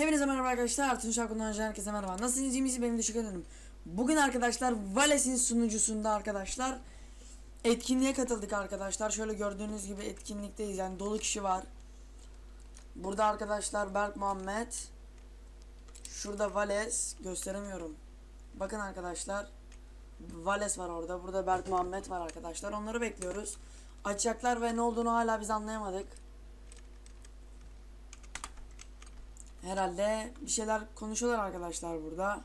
Hepinize merhaba arkadaşlar. Artun Şarkı'ndan herkese merhaba. Nasılsınız? iyi misiniz? Benim teşekkür ederim. Bugün arkadaşlar Vales'in sunucusunda arkadaşlar etkinliğe katıldık arkadaşlar. Şöyle gördüğünüz gibi etkinlikteyiz. Yani dolu kişi var. Burada arkadaşlar Berk Muhammed. Şurada Vales. Gösteremiyorum. Bakın arkadaşlar. Vales var orada. Burada Berk Muhammed var arkadaşlar. Onları bekliyoruz. Açacaklar ve ne olduğunu hala biz anlayamadık. Herhalde bir şeyler konuşuyorlar arkadaşlar burada.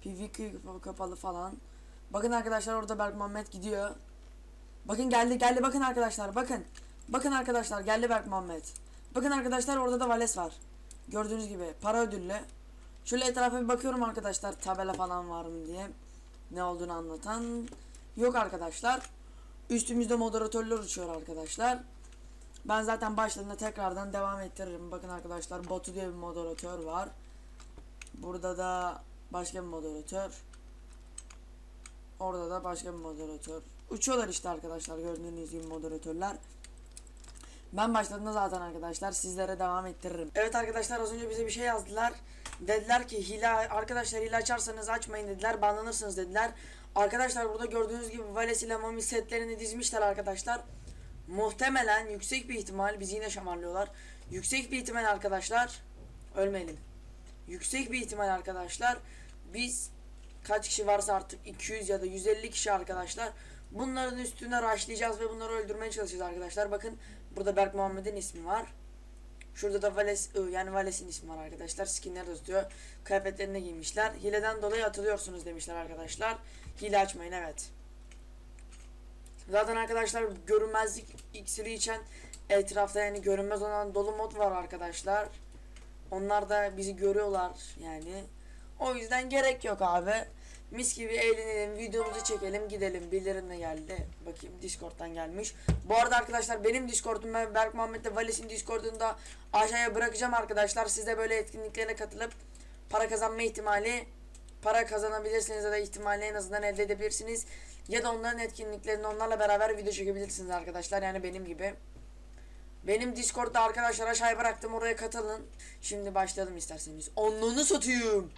PvP kapalı falan. Bakın arkadaşlar orada Berk Muhammed gidiyor. Bakın geldi geldi bakın arkadaşlar bakın. Bakın arkadaşlar geldi Berk Muhammed. Bakın arkadaşlar orada da Vales var. Gördüğünüz gibi para ödüllü. Şöyle etrafa bir bakıyorum arkadaşlar tabela falan var mı diye. Ne olduğunu anlatan. Yok arkadaşlar. Üstümüzde moderatörler uçuyor arkadaşlar. Ben zaten başladığında tekrardan devam ettiririm. Bakın arkadaşlar Batu diye bir moderatör var. Burada da başka bir moderatör. Orada da başka bir moderatör. Uçuyorlar işte arkadaşlar gördüğünüz gibi moderatörler. Ben başladığımda zaten arkadaşlar sizlere devam ettiririm. Evet arkadaşlar az önce bize bir şey yazdılar. Dediler ki hile arkadaşlar hile açarsanız açmayın dediler. Banlanırsınız dediler. Arkadaşlar burada gördüğünüz gibi Vales ile Mami setlerini dizmişler arkadaşlar. Muhtemelen yüksek bir ihtimal bizi yine şamarlıyorlar. Yüksek bir ihtimal arkadaşlar ölmeyelim. Yüksek bir ihtimal arkadaşlar biz kaç kişi varsa artık 200 ya da 150 kişi arkadaşlar bunların üstüne raşlayacağız ve bunları öldürmeye çalışacağız arkadaşlar. Bakın burada Berk Muhammed'in ismi var. Şurada da Vales yani Vales'in ismi var arkadaşlar. Skinler tutuyor. Kıyafetlerini giymişler. Hileden dolayı atılıyorsunuz demişler arkadaşlar. Hile açmayın evet. Zaten arkadaşlar görünmezlik iksiri içen etrafta yani görünmez olan dolu mod var arkadaşlar. Onlar da bizi görüyorlar yani. O yüzden gerek yok abi. Mis gibi eğlenelim, videomuzu çekelim, gidelim. Bildirim de geldi. Bakayım Discord'dan gelmiş. Bu arada arkadaşlar benim Discord'um ben Berk Muhammed'le Vales'in Discord'unu da aşağıya bırakacağım arkadaşlar. Siz de böyle etkinliklerine katılıp para kazanma ihtimali para kazanabilirsiniz ya da ihtimali en azından elde edebilirsiniz. Ya da onların etkinliklerini onlarla beraber video çekebilirsiniz arkadaşlar. Yani benim gibi. Benim Discord'da arkadaşlar aşağıya bıraktım oraya katılın. Şimdi başlayalım isterseniz. Onluğunu satayım.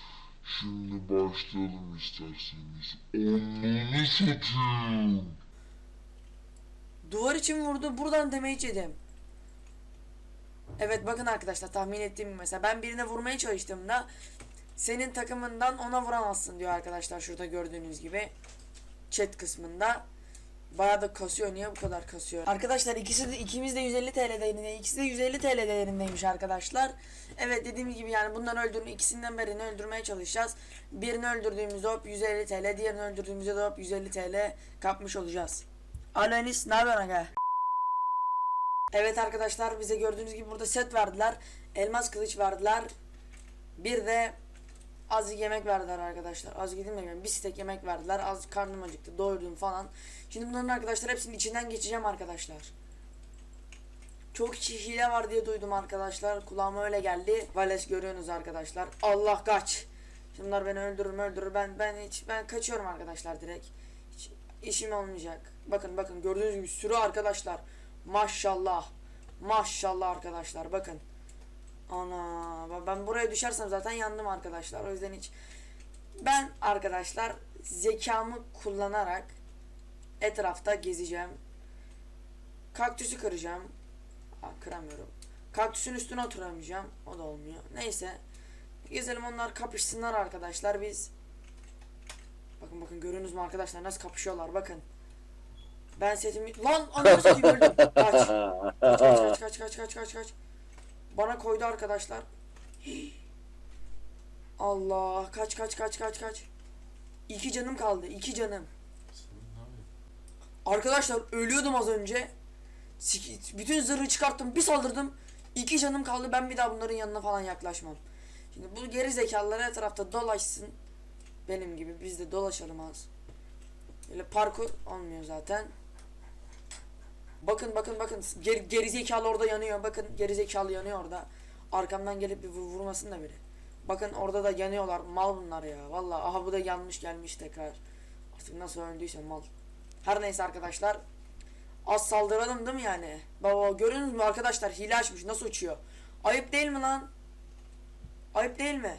Şimdi başlayalım isterseniz. Onunu satayım. Duvar için vurdu buradan damage yedim. Evet bakın arkadaşlar tahmin ettiğim mesela ben birine vurmaya çalıştığımda senin takımından ona vuramazsın diyor arkadaşlar şurada gördüğünüz gibi chat kısmında. Bayağı da kasıyor. Niye bu kadar kasıyor? Arkadaşlar ikisi de ikimiz de 150 TL değerinde. İkisi de 150 TL değerindeymiş arkadaşlar. Evet dediğim gibi yani bundan öldürün ikisinden birini öldürmeye çalışacağız. Birini öldürdüğümüzde hop 150 TL, diğerini öldürdüğümüzde de hop 150 TL kapmış olacağız. Alo Enis ne haber aga? Evet arkadaşlar bize gördüğünüz gibi burada set verdiler. Elmas kılıç verdiler. Bir de azıcık yemek verdiler arkadaşlar. Azıcık değil mi? Bir stek yemek verdiler. Az karnım acıktı. Doyurdum falan. Şimdi bunların arkadaşlar hepsinin içinden geçeceğim arkadaşlar. Çok kişi hile var diye duydum arkadaşlar. Kulağıma öyle geldi. Vales görüyorsunuz arkadaşlar. Allah kaç. Şunlar beni öldürür öldürür. Ben ben hiç ben kaçıyorum arkadaşlar direkt. Hiç işim olmayacak. Bakın bakın gördüğünüz gibi sürü arkadaşlar. Maşallah. Maşallah arkadaşlar bakın. Ana ben buraya düşersem zaten yandım arkadaşlar. O yüzden hiç ben arkadaşlar zekamı kullanarak etrafta gezeceğim. Kaktüsü kıracağım. Aa, kıramıyorum. Kaktüsün üstüne oturamayacağım. O da olmuyor. Neyse. Gezelim onlar kapışsınlar arkadaşlar. Biz Bakın bakın görüyorsunuz mu arkadaşlar nasıl kapışıyorlar bakın. Ben setimi lan ananı satayım öldüm. Kaç. Kaç kaç kaç kaç kaç kaç kaç. Bana koydu arkadaşlar. Allah kaç kaç kaç kaç kaç. İki canım kaldı. iki canım. Arkadaşlar ölüyordum az önce. Bütün zırhı çıkarttım. Bir saldırdım. İki canım kaldı. Ben bir daha bunların yanına falan yaklaşmam. Şimdi bu geri zekalılar etrafta dolaşsın. Benim gibi biz de dolaşalım az. Böyle parkur olmuyor zaten. Bakın bakın bakın geri, geri zekalı orada yanıyor. Bakın geri zekalı yanıyor orada. Arkamdan gelip bir vur- vurmasın da biri. Bakın orada da yanıyorlar. Mal bunlar ya. Vallahi aha bu da yanmış gelmiş tekrar. Artık nasıl öldüyse mal. Her neyse arkadaşlar. Az saldıralım değil mi yani? Baba görüyorsunuz mu arkadaşlar hile açmış nasıl uçuyor? Ayıp değil mi lan? Ayıp değil mi?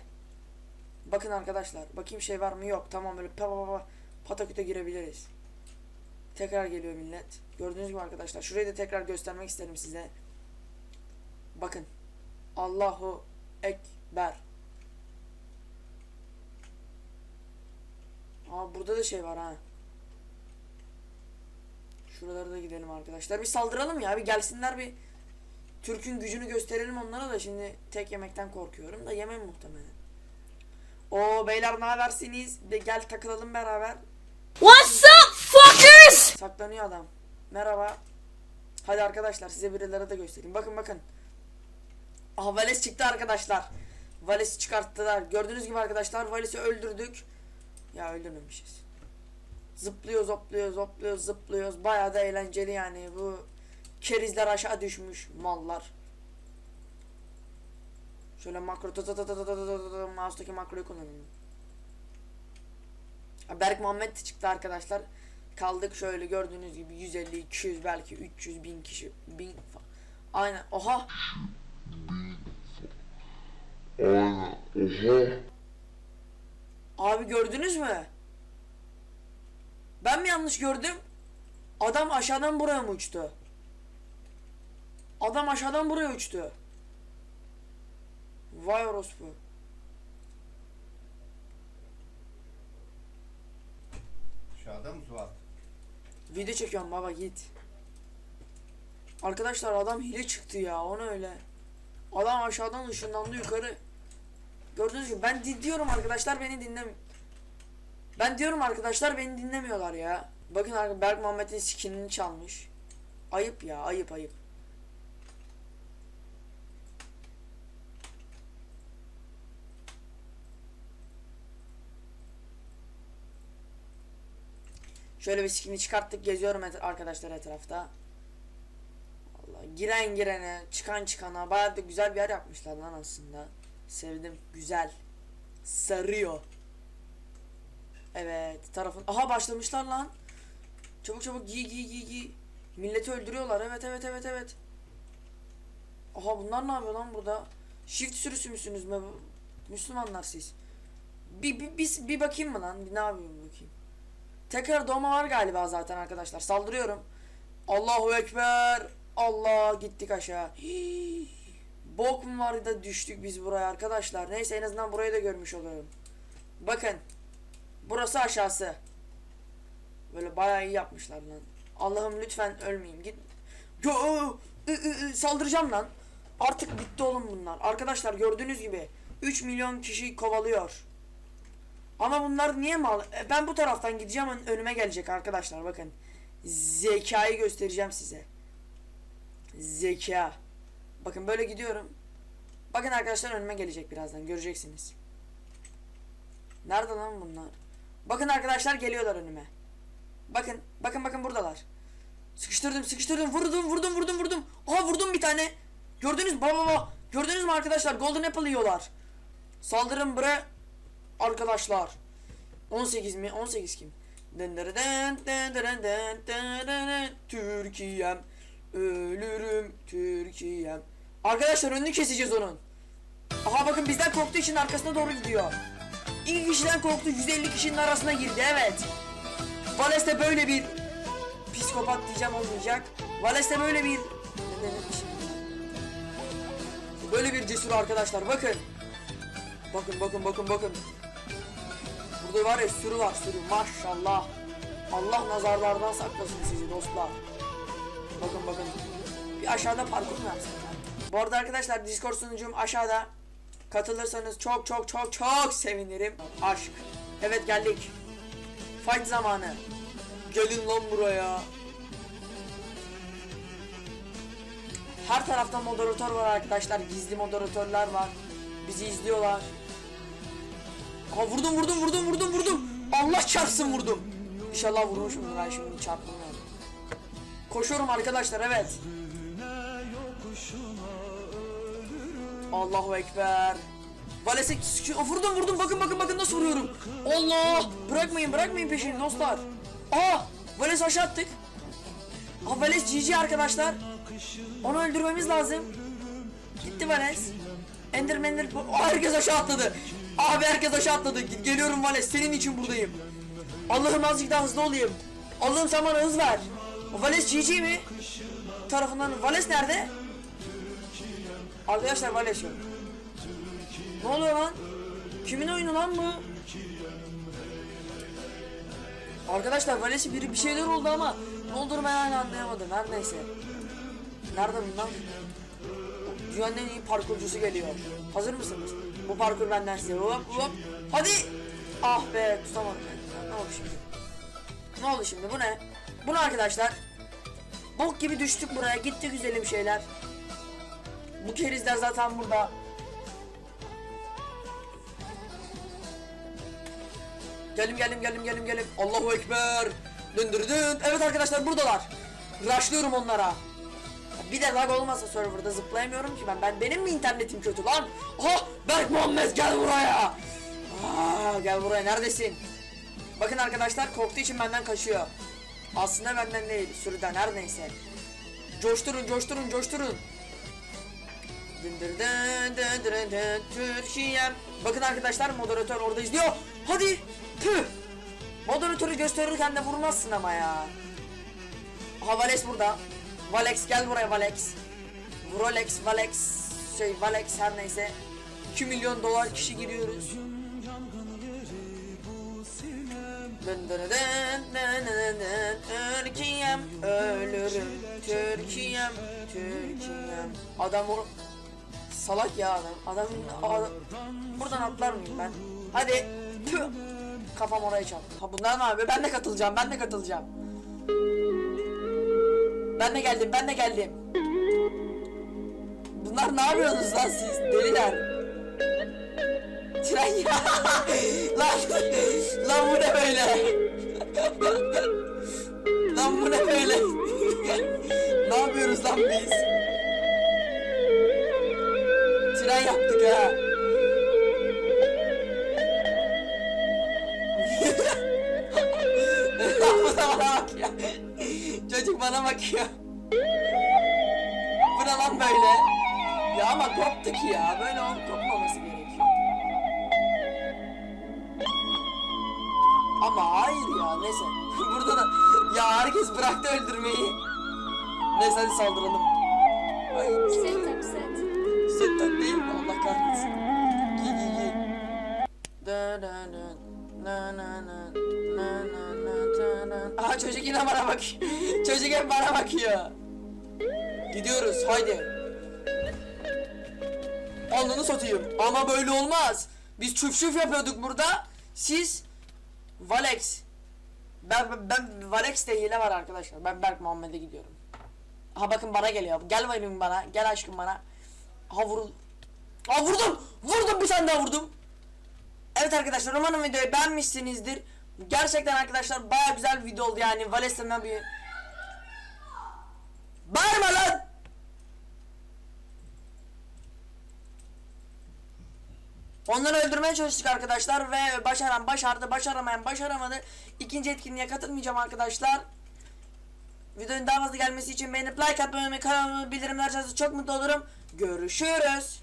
Bakın arkadaşlar bakayım şey var mı yok tamam böyle pa pa pa pataküte girebiliriz. Tekrar geliyor millet. Gördüğünüz gibi arkadaşlar şurayı da tekrar göstermek isterim size. Bakın. Allahu Ekber. Aa burada da şey var ha. Şuralara da gidelim arkadaşlar. Bir saldıralım ya. Bir gelsinler bir Türk'ün gücünü gösterelim onlara da şimdi tek yemekten korkuyorum da yemem muhtemelen. O beyler ne habersiniz? De gel takılalım beraber. What's up, Sakız! Saklanıyor adam. Merhaba. Hadi arkadaşlar size birileri de göstereyim. Bakın bakın. Aha Vales çıktı arkadaşlar. Vales'i çıkarttılar. Gördüğünüz gibi arkadaşlar Vales'i öldürdük. Ya öldürmemişiz. Zıplıyoruz, hopluyoruz, hopluyoruz, zıplıyoruz. Bayağı da eğlenceli yani. Bu kerizler aşağı düşmüş mallar. Şöyle makro mouse'daki makroyu kullanalım. Berk Muhammed çıktı arkadaşlar. Kaldık şöyle gördüğünüz gibi 150, 200 belki 300 bin kişi. Bin fa- Aynen. Oha. Aynen. Oha. Abi gördünüz mü? Ben mi yanlış gördüm? Adam aşağıdan buraya mı uçtu? Adam aşağıdan buraya uçtu. Vay orospu. Aşağıda mı Suat? Video çekiyorum baba git. Arkadaşlar adam hile çıktı ya onu öyle. Adam aşağıdan ışınlandı yukarı. Gördüğünüz gibi ben di- diyorum arkadaşlar beni dinlem. Ben diyorum arkadaşlar beni dinlemiyorlar ya. Bakın Berk Muhammed'in skinini çalmış. Ayıp ya ayıp ayıp. Şöyle bir skin'i çıkarttık geziyorum et- arkadaşlar etrafta. Allah giren girene, çıkan çıkana bayağı da güzel bir yer yapmışlar lan aslında. Sevdim. Güzel. Sarıyor. Evet, tarafın. Aha başlamışlar lan. Çabuk çabuk giy giy giy giy. Milleti öldürüyorlar. Evet evet evet evet. Aha bunlar ne yapıyor lan burada? Shift sürüsü müsünüz mü? Müslümanlar siz. Bir, bir, bir, bir bakayım mı lan? Bir ne bir bakayım. Tekrar doğma var galiba zaten arkadaşlar. Saldırıyorum. Allahu Ekber. Allah gittik aşağı. Hii. Bok mu var da düştük biz buraya arkadaşlar. Neyse en azından burayı da görmüş oluyorum. Bakın. Burası aşağısı. Böyle bayağı iyi yapmışlar lan. Allah'ım lütfen ölmeyeyim. Git. Yo, saldıracağım lan. Artık bitti oğlum bunlar. Arkadaşlar gördüğünüz gibi 3 milyon kişi kovalıyor. Ama bunlar niye mal? E, Ben bu taraftan gideceğim ön- önüme gelecek arkadaşlar bakın. Zekayı göstereceğim size. Zeka. Bakın böyle gidiyorum. Bakın arkadaşlar önüme gelecek birazdan göreceksiniz. Nerede lan bunlar? Bakın arkadaşlar geliyorlar önüme. Bakın bakın bakın buradalar. Sıkıştırdım sıkıştırdım vurdum vurdum vurdum vurdum. Aha vurdum bir tane. Gördünüz mü? Baba baba. Gördünüz mü arkadaşlar? Golden Apple yiyorlar. Saldırın bre arkadaşlar. 18 mi? 18 kim? Türkiye'm ölürüm Türkiye'm. Arkadaşlar önünü keseceğiz onun. Aha bakın bizden korktuğu için arkasına doğru gidiyor. İki kişiden korktu 150 kişinin arasına girdi evet. Vales de böyle bir psikopat diyeceğim olmayacak. Vales de böyle bir? Böyle bir cesur arkadaşlar bakın. Bakın bakın bakın bakın. Burada var ya sürü var sürü maşallah. Allah nazarlardan saklasın sizi dostlar. Bakın bakın. Bir aşağıda parkur mu yapsak? ya? Bu arada arkadaşlar Discord sunucum aşağıda. Katılırsanız çok çok çok çok sevinirim. Aşk. Evet geldik. Fight zamanı. Gelin lan buraya. Her tarafta moderatör var arkadaşlar. Gizli moderatörler var. Bizi izliyorlar. Ha vurdum vurdum vurdum vurdum vurdum. Allah çarpsın vurdum. İnşallah vurmuşumdur ben şimdi yani. Koşuyorum arkadaşlar evet. Allahu Ekber. Valese sıkıyor. vurdum vurdum bakın bakın bakın nasıl vuruyorum. Allah bırakmayın bırakmayın peşini dostlar. Aa Vales aşağı attık. Aa Vales GG arkadaşlar. Onu öldürmemiz lazım. Gitti Vales. Ender... Aa, herkes aşağı atladı. Abi herkes aşağı atladı. Ge- Geliyorum Vales senin için buradayım. Allah'ım azıcık daha hızlı olayım. Allah'ım sen bana hız ver. Vales GG mi? Tarafından Vales nerede? Arkadaşlar Vales yok. Ne oluyor lan? Kimin oyunu lan bu? Arkadaşlar Vales'i biri bir şeyler oldu ama ne olduğunu ben hala anlayamadım. Her neyse. Nerede bundan? Dünyanın en iyi parkurcusu geliyor. Hazır mısınız? Bu parkur benden size. Hop hop. Hadi. Ah be tutamadım. Ne oldu şimdi? Ne oldu şimdi? Bu ne? Bu ne arkadaşlar? Bok gibi düştük buraya. Gitti güzelim şeyler. Bu kerizler zaten burada. Gelim gelim gelim gelim gelim. Allahu Ekber. Döndür dün. Evet arkadaşlar buradalar. Rushlıyorum onlara. Bir de lag olmasa serverda zıplayamıyorum ki ben. Ben benim mi internetim kötü lan? Aha Berk Muhammed gel buraya. Aa, gel buraya neredesin? Bakın arkadaşlar korktuğu için benden kaçıyor. Aslında benden değil sürüden her neyse. Coşturun coşturun coşturun. Türkiye'm. Bakın arkadaşlar moderatör orada izliyor. Hadi. Tüh. Moderatörü gösterirken de vurmazsın ama ya. Aha Valex burada. Valex gel buraya Valex. Rolex, Valex, şey Valex her neyse. 2 milyon dolar kişi giriyoruz. Türkiye'm ölürüm. Türkiye'm Türkiye'm. Adam o salak ya adam. Adamın adam, buradan atlar mıyım ben? Hadi. Tüh. Kafam oraya çarptı. Ha bunlar ne yapıyor ben de katılacağım ben de katılacağım Ben de geldim ben de geldim. Bunlar ne yapıyorsunuz lan siz deliler? Tren ya. Lan Lan bu ne böyle? Lan bu ne böyle? Ne yapıyoruz lan biz? Tren yaptık ha Çocuk bana bakıyor. Bu ne lan böyle? Ya ama koptuk ya. Böyle olup kopmaması gerekiyor. Ama hayır ya neyse. Burada da ya herkes bıraktı öldürmeyi. Neyse hadi saldıralım. Ay. Set tak set. Set tak değil mi? Allah kahretsin. Giy giy giy. Da da da. Na na na Aha çocuk yine bana bak Çocuk hep bana bakıyor Gidiyoruz haydi Alnını satayım ama böyle olmaz Biz çüf çüf yapıyorduk burada Siz Valex ben, ben, ben Valex'te hile var arkadaşlar. Ben Berk Muhammed'e gidiyorum. Ha bakın bana geliyor. Gel bakayım bana. Gel aşkım bana. Ha vurul. Ha vurdum. Vurdum bir tane daha vurdum. Evet arkadaşlar umarım videoyu beğenmişsinizdir. Gerçekten arkadaşlar baya güzel bir video oldu yani. Vales'ten bir... Bağırma lan! Onları öldürmeye çalıştık arkadaşlar ve başaran başardı, başaramayan başaramadı. İkinci etkinliğe katılmayacağım arkadaşlar. Videonun daha fazla gelmesi için beğenip like atmayı. Kanalıma bildirimler açarsanız çok mutlu olurum. Görüşürüz.